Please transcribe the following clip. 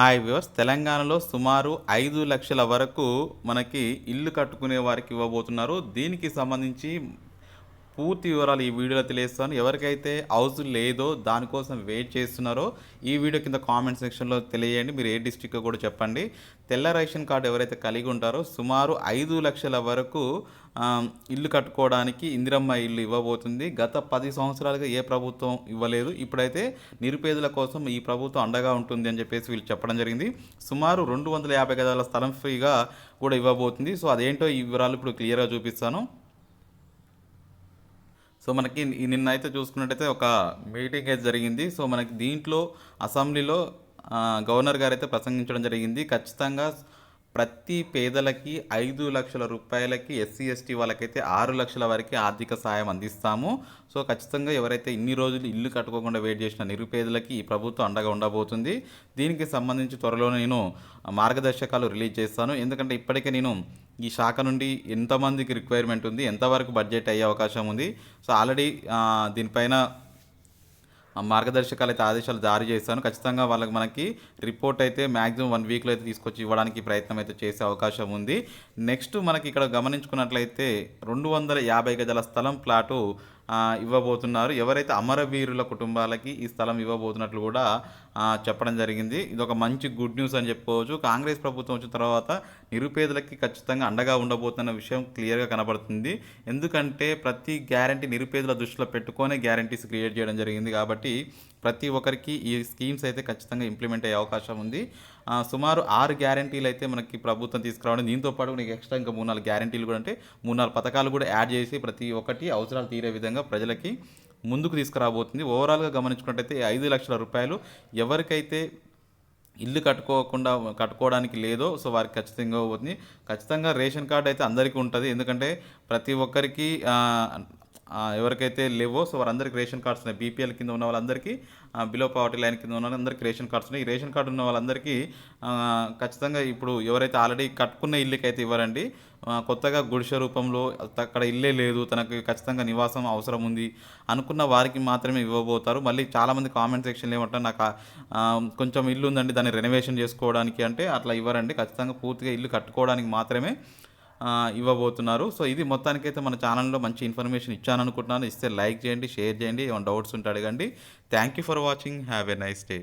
Hi viewers తెలంగాణలో సుమారు ఐదు లక్షల వరకు మనకి ఇల్లు కట్టుకునే వారికి ఇవ్వబోతున్నారు. దీనికి సంబంధించి పూర్తి వివరాలు ఈ వీడియోలో తెలియస్తాను ఎవరికైతే హౌస్ లేదో దానికోసం వెయిట్ చేస్తున్నారో ఈ వీడియో కింద కామెంట్ సెక్షన్లో తెలియజేయండి. మీరు ఏ డిస్టిక్ కూడా చెప్పండి. తెల్ల రేషన్ కార్డు ఎవరైతే కలిగి ఉంటారో సుమారు ఐదు లక్షల వరకు ఇల్లు కట్టుకోవడానికి ఇందిరమ్మ ఇల్లు ఇవ్వబోతుంది. గత పది సంవత్సరాలుగా ఏ ప్రభుత్వం ఇవ్వలేదు. ఇప్పుడైతే నిరుపేదల కోసం ఈ ప్రభుత్వం అండగా ఉంటుంది అని చెప్పేసి వీళ్ళు చెప్పడం జరిగింది. సుమారు రెండు వందల యాభై గదాల స్థలం ఫ్రీగా కూడా ఇవ్వబోతుంది. సో అదేంటో ఈ వివరాలు ఇప్పుడు క్లియర్గా చూపిస్తాను. సో మనకి నిన్న అయితే చూసుకున్నట్టయితే ఒక మీటింగ్ అయితే జరిగింది. సో మనకి దీంట్లో అసెంబ్లీలో గవర్నర్ గారు అయితే ప్రసంగించడం జరిగింది. ఖచ్చితంగా ప్రతి పేదలకి ఐదు లక్షల రూపాయలకి ఎస్సీ ఎస్టీ వాళ్ళకైతే ఆరు లక్షల వరకు ఆర్థిక సాయం అందిస్తాము. సో ఖచ్చితంగా ఎవరైతే ఇన్ని రోజులు ఇల్లు కట్టుకోకుండా వెయిట్ చేసిన నిరుపేదలకి ఈ ప్రభుత్వం అండగా ఉండబోతుంది. దీనికి సంబంధించి త్వరలో నేను మార్గదర్శకాలు రిలీజ్ చేస్తాను. ఎందుకంటే ఇప్పటికే నేను ఈ శాఖ నుండి ఎంతమందికి రిక్వైర్మెంట్ ఉంది ఎంతవరకు బడ్జెట్ అయ్యే అవకాశం ఉంది. సో ఆల్రెడీ దీనిపైన మార్గదర్శకాలు అయితే ఆదేశాలు జారీ చేస్తాను. ఖచ్చితంగా వాళ్ళకి మనకి రిపోర్ట్ అయితే మ్యాక్సిమం వన్ వీక్లో అయితే తీసుకొచ్చి ఇవ్వడానికి ప్రయత్నం అయితే చేసే అవకాశం ఉంది. నెక్స్ట్ మనకి ఇక్కడ గమనించుకున్నట్లయితే రెండు వందల యాభై గజల స్థలం ప్లాటు ఇవ్వబోతున్నారు. ఎవరైతే అమరవీరుల కుటుంబాలకి ఈ స్థలం ఇవ్వబోతున్నట్లు కూడా చెప్పడం జరిగింది. ఇది ఒక మంచి గుడ్ న్యూస్ అని చెప్పుకోవచ్చు. కాంగ్రెస్ ప్రభుత్వం వచ్చిన తర్వాత నిరుపేదలకి ఖచ్చితంగా అండగా ఉండబోతున్న విషయం క్లియర్గా కనబడుతుంది. ఎందుకంటే ప్రతి గ్యారంటీ నిరుపేదల దృష్టిలో పెట్టుకొనే గ్యారంటీస్ క్రియేట్ చేయడం జరిగింది కాబట్టి ప్రతి ఒక్కరికి ఈ స్కీమ్స్ అయితే ఖచ్చితంగా ఇంప్లిమెంట్ అయ్యే అవకాశం ఉంది. సుమారు ఆరు గ్యారంటీలు అయితే మనకి ప్రభుత్వం తీసుకురావడం. దీంతో పాటు నీకు ఎక్స్ట్రా ఇంకా మూడు నాలుగు గ్యారంటీలు కూడా అంటే మూడు నాలుగు పథకాలు కూడా యాడ్ చేసి ప్రతి ఒక్కటి అవసరాలు తీరే విధంగా ప్రజలకి ముందుకు తీసుకురాబోతుంది. ఓవరాల్గా గమనించుకున్నట్టయితే ఐదు లక్షల రూపాయలు ఎవరికైతే ఇల్లు కట్టుకోకుండా కట్టుకోవడానికి లేదో సో వారికి ఖచ్చితంగా పోతుంది ఖచ్చితంగా రేషన్ కార్డు అయితే అందరికీ ఉంటుంది. ఎందుకంటే ప్రతి ఒక్కరికి ఎవరికైతే లేవో సో వారందరికీ రేషన్ కార్డ్స్ ఉన్నాయి. బీపీఎల్ కింద ఉన్న వాళ్ళందరికీ బిలో పవర్టీ లైన్ కింద ఉన్న వాళ్ళందరికీ రేషన్ కార్డ్స్ ఉన్నాయి. ఈ రేషన్ కార్డు ఉన్న వాళ్ళందరికీ ఖచ్చితంగా ఇప్పుడు ఎవరైతే ఆల్రెడీ కట్టుకున్న ఇల్లుకి అయితే ఇవ్వరండి కొత్తగా గుడిసె రూపంలో అక్కడ ఇల్లే లేదు తనకు ఖచ్చితంగా నివాసం అవసరం ఉంది అనుకున్న వారికి మాత్రమే ఇవ్వబోతారు. మళ్ళీ చాలామంది కామెంట్ సెక్షన్లో ఏమంటారు నాకు కొంచెం ఇల్లు ఉందండి దాన్ని రెనోవేషన్ చేసుకోవడానికి అంటే అట్లా ఇవ్వరండి. ఖచ్చితంగా పూర్తిగా ఇల్లు కట్టుకోవడానికి మాత్రమే ఇవ్వబోతున్నారు. సో ఇది మొత్తానికైతే మన ఛానల్లో మంచి ఇన్ఫర్మేషన్ ఇచ్చాను అనుకుంటున్నాను ఇస్తే లైక్ చేయండి షేర్ చేయండి. ఏమైనా డౌట్స్ ఉంటే అడగండి. Thank you for watching. Have a nice day.